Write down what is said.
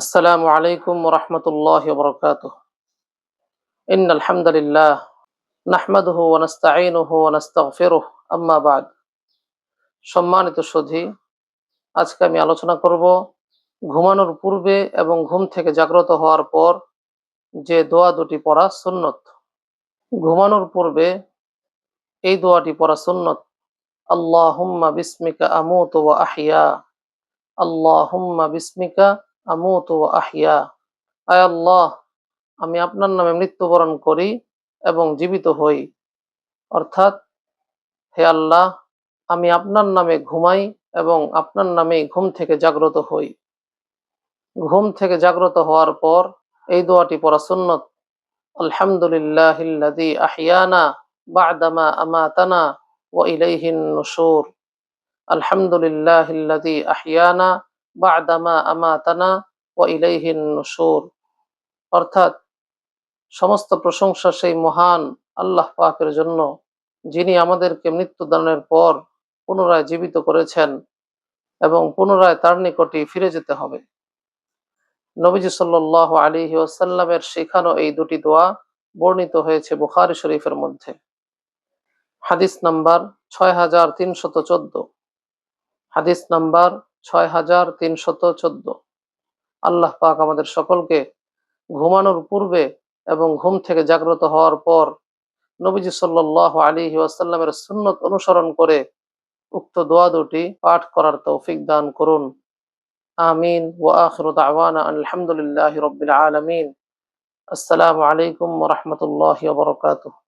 আসসালামু আলাইকুম রহমতুল্লাহ বরকাত ইন আলহামদুলিল্লাহ নাহমাদুহু ওয়ানাস্তাইনুহু ওয়ানাস্তাগফিরুহ আম্মা বাদ। সম্মানিত সুধী, আজকে আমি আলোচনা করব ঘুমানোর পূর্বে এবং ঘুম থেকে জাগ্রত হওয়ার পর যে দোয়া দুটি পড়া সুন্নত। ঘুমানোর পূর্বে এই দোয়াটি পড়া সুন্নত। আল্লাহ হুম্মা বিসমিকা আমুত ওয়া আহিয়া আল্লাহ হুম্মা বিস্মিকা আহিয়া আয় আল্লাহ, আমি আপনার নামে মৃত্যুবরণ করি এবং জীবিত হই। অর্থাৎ, হে আল্লাহ, আমি আপনার নামে ঘুমাই এবং আপনার নামে ঘুম থেকে জাগ্রত হই। ঘুম থেকে জাগ্রত হওয়ার পর এই দোয়াটি পড়া সুন্নত। আলহামদুলিল্লাহ আহিয়ানা বাদামা আমাতানা ওয়া ইলাইহিন নুশুর। আলহামদুলিল্লাহ আহিয়ানা অর্থাৎ সমস্ত প্রশংসা সেই মহান আল্লাহ পাকের জন্য, যিনি আমাদেরকে মৃত্যুদানের পর পুনরায় জীবিত করেছেন এবং পুনরায় তার নিকটে ফিরে যেতে হবে। নবীজি সাল্লাহ আলী ওয়াসাল্লামের শেখানো এই দুটি দোয়া বর্ণিত হয়েছে বুখারি শরীফের মধ্যে। হাদিস নাম্বার ছয় হাজার তিনশত চোদ্দ। হাদিস নাম্বার ছয় হাজার তিনশত চোদ্দ। আল্লাহ পাক আমাদের সকলকে ঘুমানোর পূর্বে এবং ঘুম থেকে জাগ্রত হওয়ার পর নবীজি সাল্লাহ আলী ওয়াসাল্লামের সুন্নত অনুসরণ করে উক্ত দোয়া দুটি পাঠ করার তৌফিক দান করুন। আমিন ওয়া আখিরু দাওয়ানা আলহামদুলিল্লাহি রাব্বিল আলামিন। আসসালামু আলাইকুম রাহমাতুল্লাহি বারাকাতুহু।